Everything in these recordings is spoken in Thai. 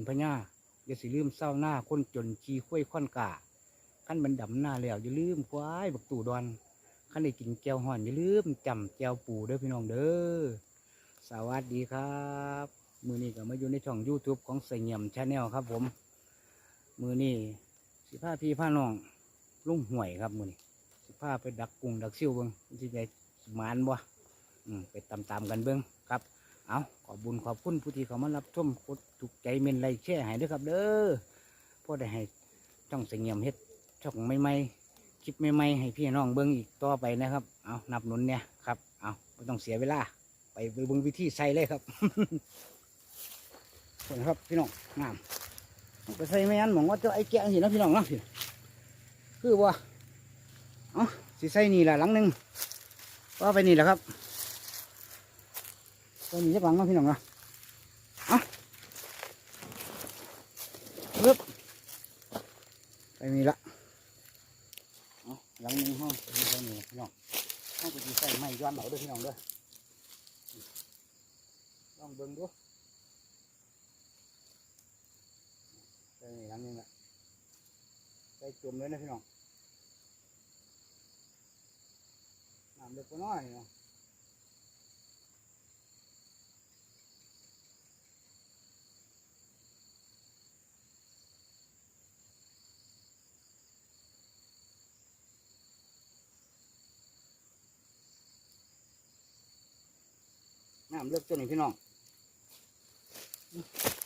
เป็นพญาอย่าสิลืมเศร้าหน้าคนจนขี้ข้วยข้อนกาขั้นบันดำหน้าแล้วอย่าลืมควายบักตู่ดอนขั้นได้กินแก้วห่อนอย่าลืมจำแก้วปูเด้อพี่น้องเด้อสวัสดีครับ มือนี้ก็มาอยู่ในช่อง YouTube ของเสงี่ยมชาแนลครับผม มือนี้สิพาพี่พาน้องลุ่งห่วยครับมือนี้สิพาไปดักกุ้งดักซิ่วเบิ้งสิได้หมานบ่ไปตามๆกันเบิ้งครับ เอาขอบบุญขอบคุณผู้ที่เขามารับชมกดถูกใจเมนไลค์แชร์ให้ด้วยครับ เด้อพอได้ให้ช่องเสงี่ยมเฮ็ดช่องใหม่ๆคลิปใหม่ๆให้พี่น้องเบิ้งอีกต่อไปนะครับ เอานับหนุนเนี่ยครับ เอาไม่ต้องเสียเวลา ไปไปเบิ้งวิธีใส่เลยครับเห็นครับพี่น้องงามไปใส่ไม่งั้นหมองว่าเจ้าไอ้แกะสินะพี่น้องเนาะพี่คือว่าเอ๋อสิใส่นี่แหละหลังหนึ่งว่าไปนี่แหละครับ ไปนี่จักหลังเนาพี่น้องเนาะอ๋อปึ๊บไปนี่ละหลังนึ่งห้องไปนี่พี่น้องห้องก็สิใส่ไม้ย้อนเอาด้วยพี่น้องด้อลองเบิ่งดูใส่นี่หลังนึงละใส่จุ่มเลยนะพี่น้องน้ำเล็กกว่าน้อยเนาะ น้ำเล็กตัวนี้พี่น้อง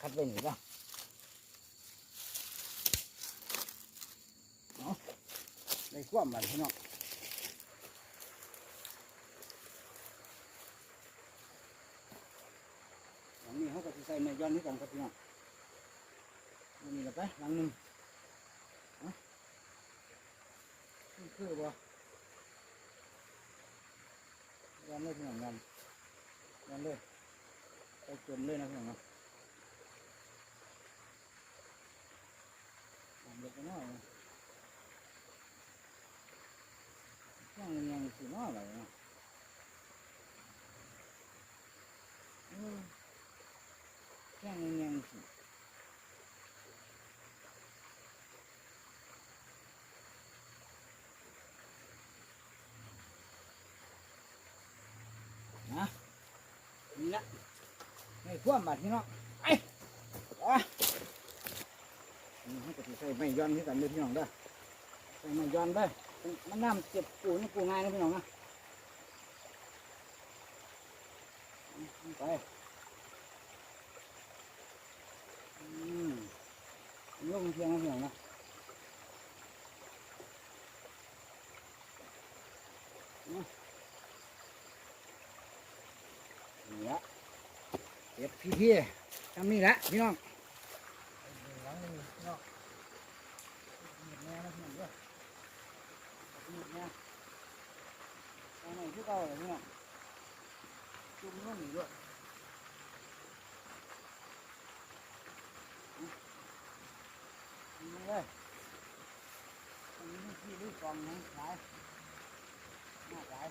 คัดไว้หนิจ้ะได้ความบัดพี่น้องหลังนี้เขาก็จะใส่เมย้อนนี่กันครับพี่น้องนนี้ละไปหลังหนึ่งเอานี่คือบ่ย้อนเลยพี่น้องย้อ นั่นเลยไปจมเลยนะพี่น้องเนาะทำเล็กน้อยนะ ยังยังสิน้อยเลยนะเออยังยังสินะนี่ละไม่ ท่วมบาดพี่น้องไอ้อะนี่ให้กระติใส่ไม่ย้อนที่กันเลยพี่น้องเด้อใส่ไม่ย้อนเด้อมันน้ำเจ็บปูนี่ปูง่ายนะพี่น้องนะไปอืมยกเพียงนะพี่น้องนะ พี่พี่ทำนี่แหละพี่น้องนี่เหยียบแม่นะพี่น้องเด้อนี่นะอันไหนที่เก่าเลยเนี่ยจุ่มนู่นนี่ด้วยนี่เลยอันมีที่ด้วยกองนะหลายมากหลาย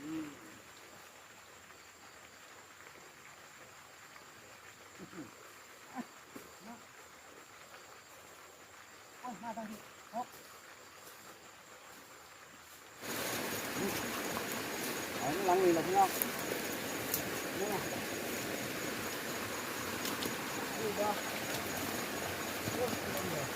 อืม เอามาทางนี้ฮกเอาหลังนี่แหละพี่น้องนี่นะนี่บ่โอ้ยเรื่องเดียว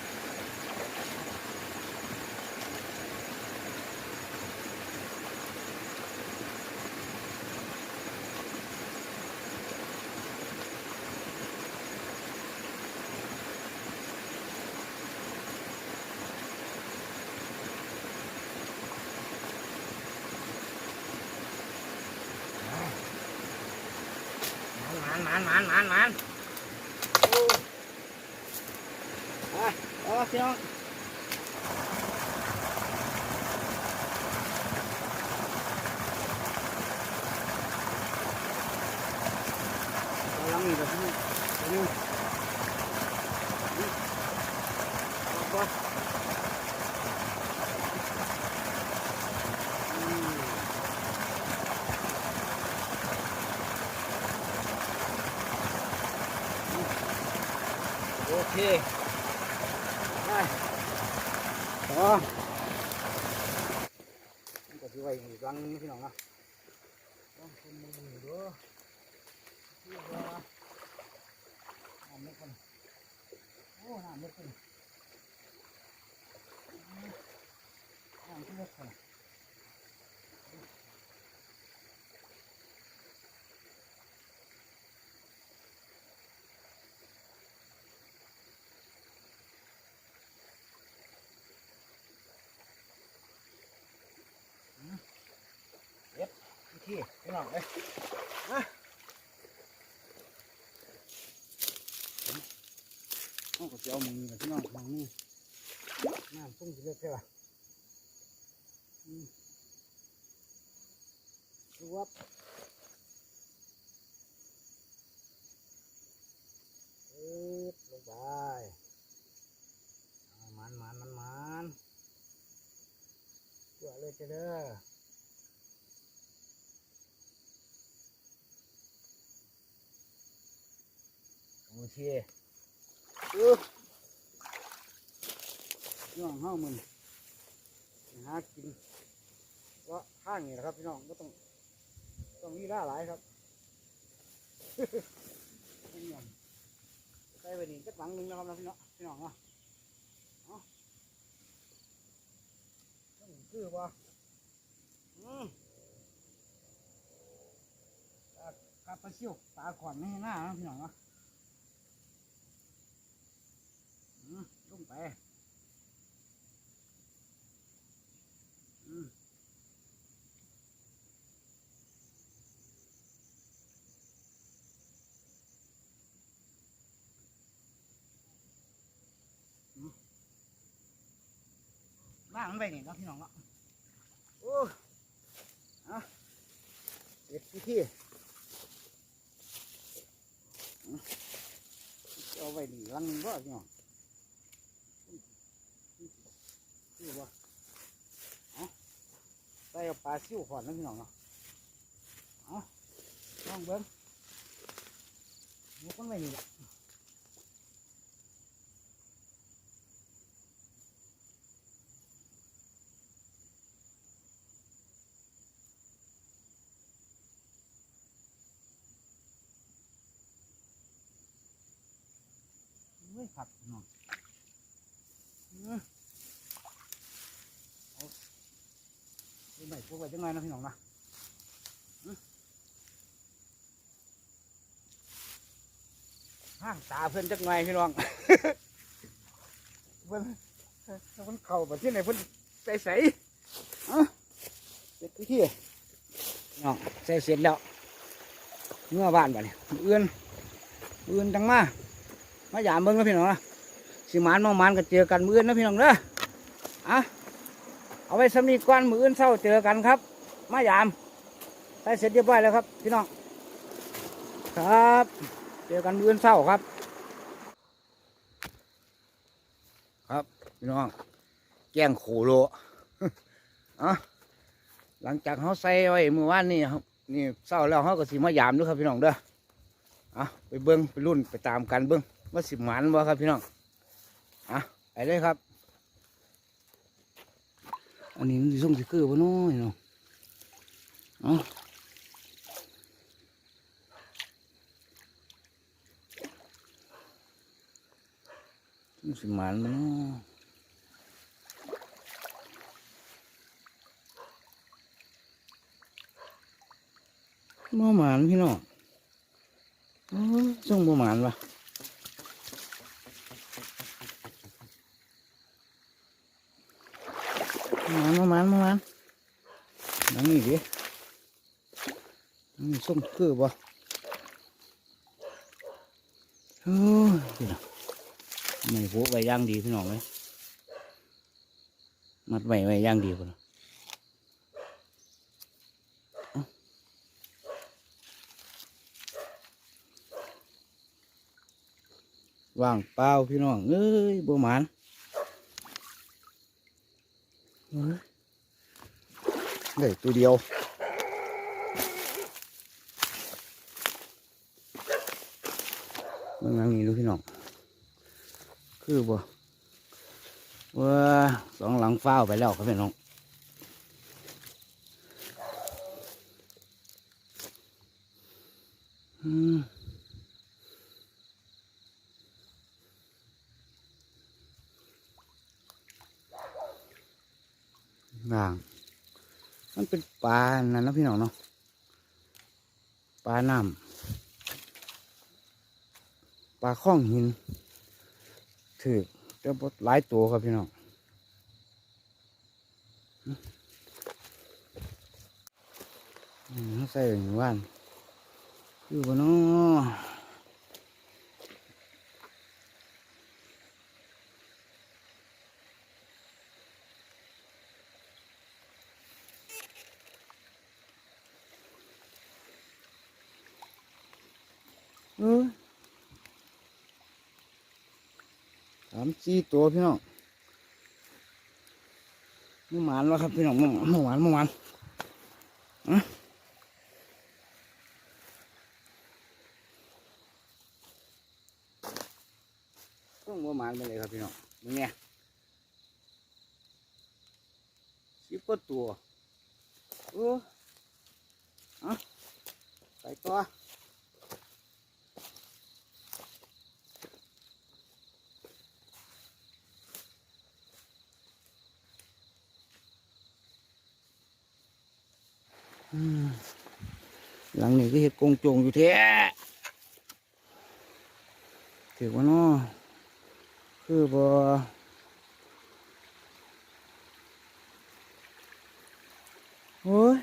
ห มานหมานหมานหมานหมานโอ้อะเอาพี่น้องเอาหลังนี่แหละพี่น้ อง เคได้ต่อมันก็สิไว้อีกรังนึงพี่น้องนะลองคนมึงดูดูที่ว่าน้ำเล็กคนโอ้น้ำเล็กคนน้ำที่เล็กคน พี่ ที่พี่น้องเอ้ยมาเองก็จะเอามึงกับพี่น้องมองนี่น้ำพุ่งจะเล็กใช่ป่ะอืมดูวับเอ๊ะลงไปเอามันมันมันมันเพื่อเลยจะเด้อ โอ เคเออพี่น้องเฮ้ามันหากินเลาะข้างนี่แหละครับพี่น้องก็ต้องต้องมีล่าหลายครับพี่น้องใส่ไปนี่จักหลังหนึงนะครับนะพี่น้องพี่น้องเนาะเอาต้องคือว่าอืมปลากระปลาซิวปลาขอนไม่ให้หน้านะพี่น้องเนาะ อืม ลงไปอืมอืมว่างมันไปนี่เนาะพี่น้องเนาะโอ้อะเด็ดที่ที่อืมเอาไว้ดีรังหนึงก็พี่น้อง นี่บ่เอาใส่ปลาซิวขอนนะพี่น้องเนาะเอาลองเบิ้งมุกมันไม่นี่แหละเฮ้ยขัดพี่น้องอื้อ ดูใหม่พวกไว้จังไงนะพี่น้องนะอื้อห้างตาเพื่อนจังไงพี่น้องเพื่อนเพื่อนเข่าแบบที่ไหนเพื่อนใส่ใส่อะเสร็จพิธีน้องใส่เสร็จแล้วเมื่อบ้านบ่เนี่ยเอื้อนเอื้อนจังมามาหยามเบิ้งนะพี่น้องนะสิมานมองมันก็เจอกันมื้อนนะพี่น้องเด้ออะ เอาไว้สำนีก่อนมืออื่นเศร้าเจอกันครับ มายามใส่เสร็จเรียบร้อยแล้วครับ พี่น้อง ครับ เจอกันมืออื่นเศร้าครับ ครับ พี่น้อง แกงโขโลอะหลังจากเขาใส่ไว้เมื่อวานนี่ครับนี่เศร้าแล้วเขาก็สิมายามด้วยครับพี่น้องเด้ออะไปเบิ้งไปรุ่นไปตามกันเบิ้งว่าสิหมันบ่ครับพี่น้องอะไปเลยครับ อันนี้มันส่งสิคือบ่น้อยเนาะเอาสิหมานมันเนาะบ่หมานพี่น้องส่งบ่หมานวะ บ่หมานบ่หมานบ่หมานนั่งนี่ดินี่งส้มคือบ่โอ้ยพี่น้องไม่โผไว้อย่างดีพี่น้องเลยมัดไว้ไว้ย่างดีพุ่นน่ะเอ้าว่างเปล่าพี่น้องเอ้ยบ่หมานเอ้ย ได้ตัวเดียวเมื่องั้นนี้ดูพี่น้อง คือบ่ว่าสองหลังฟ้าไปแล้วครับพี่น้องอืม ด่าง มันเป็นปลานั่นนะพี่น้องเนาะปลาน้ำปลาข้องหินถือเจ้าบดหลายตัวครับพี่น้องอืมใส่หนึ่งวันอยู่บนน้ออ สี่ตัวพี่น้องมื่อวานแล้วครับพี่น้องมื่อเมื่อวานมื่อวานอะต้องมื่อวานไปเลยครับพี่น้องมึงเนี่ยสิบกว่าตัวเอออาไปตัวอื หลังนี้ก็เห็ดกงจงอยู่แท้ถือว่าน้อคือบ่โอ้ย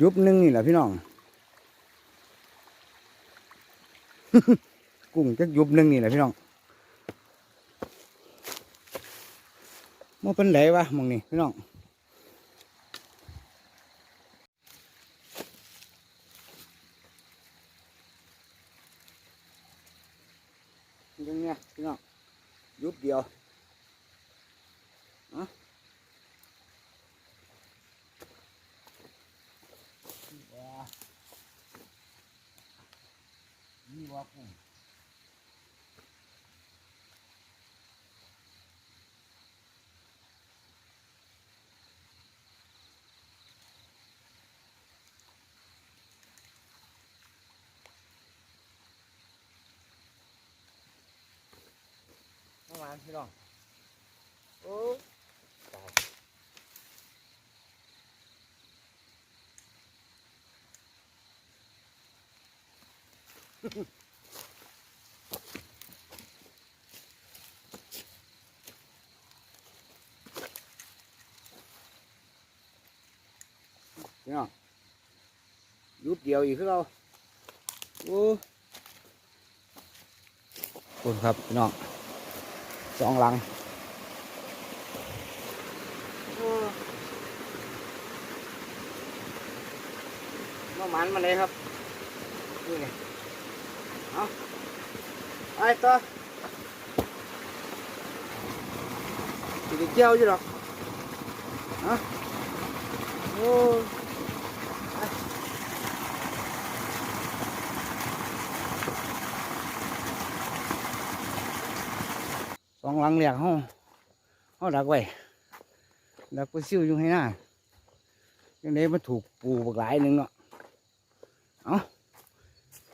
ยุบหนึงนี่แหละพี่น้อง กุ้งจักยุบหนึงนี่แหละพี่น้องมันเป็นไหนวะมองนี่พี่น้อง ตรงเนี้ยพี่น้องยุบเดียวอะว้า นี่ว่าปุ่มเมื่อวานพี่น้องโอ้ตายพี่น้องยุบ เดียวอีกคือเราโอ้คุณครับพี่น้องสองหลังมาหมันมาเลยครับนี่ไงเอาไปต่อจะได้เกี่ยวอยู่หรอกฮะโอ้ไปส องหลังเรียกห้องห้องดักไว้ดักไปซิ่วอยู่ให้หน้ายังไงมันถูกปูบักหลายหนึ่งเนาะเอา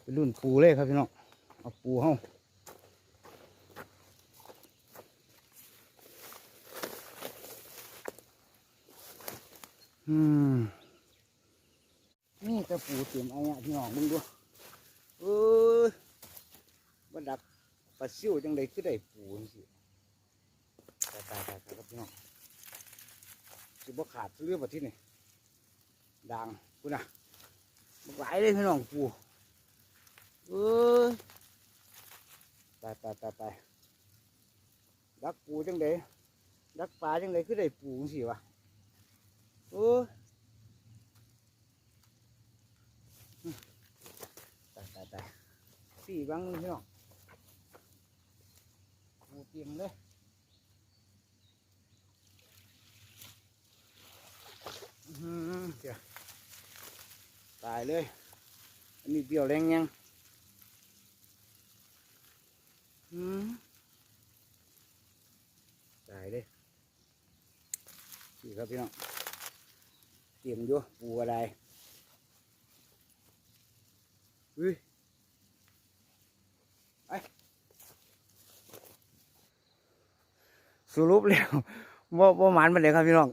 ไปรุ่นปูเลยครับพี่น้องเอาปูห้องอืมนี่จะปูเตรียมไอ้เนี่ยพี่น้องมึงดูเออมาดักปลาซิ่วจังไดคือได้ปูสิ ตายตายตายครับพี่น้องสิบ่ขาดเรื่องแบบที่นี่ดังกูนะบักหลเลยพี่น้องปูเออตายตายตายตายดักปูจังไดดักปลาจังไดคือได้ปูสิวะเออตายตายตายสี่บังนี่น้องปูเตียมเลย ตายเลย อันนี้เบี้ยวแรงยังตายเลยนี่ครับพี่น้อง เตรียมอยู่ปูอะไรอุ้ยไอสรุปแล้วว่าว่ามันไปเลยครับพี่น้อง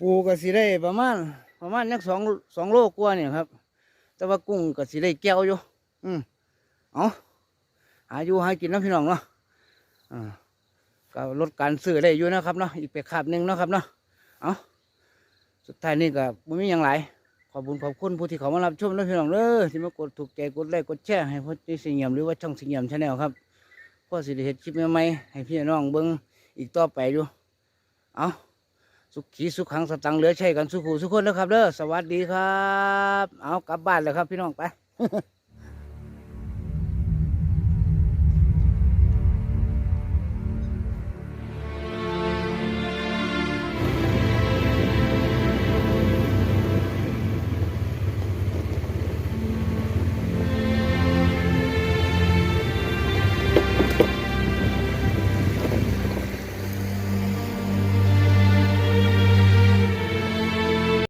ปูก็สิได้ประมาณ ประมาณนักสองสองโลกว่าเนี่ยครับ แต่ว่ากุ้งก็สิได้แก้วอยู่ อืมเอาหาอยู่หากินนะพี่น้องเนาะอ่าก็ลดการซื้อได้อยู่นะครับเนาะอีกไปขาบหนึ่งเนาะครับเนาะเอาสุดท้ายนี่ก็ไม่มีอย่างไรขอบคุญขอบคุณผู้ที่เขามารับชมนะพี่น้องเด้อที่มากดถูกใจกดไลค์กดแชร์ให้พ่อที่สิงเงียมหรือว่าช่องสิงเงียมชาแนลครับพ่อสิได้เห็นคลิปใหม่ๆให้พี่น้องเบิ้งอีกต่อไปอยู่เอา สุขีสุขขังสตังเหลือใช้กันสุขูสุขคนนะครับเด้อสวัสดีครับ เอากลับบ้านเลยครับพี่น้องไป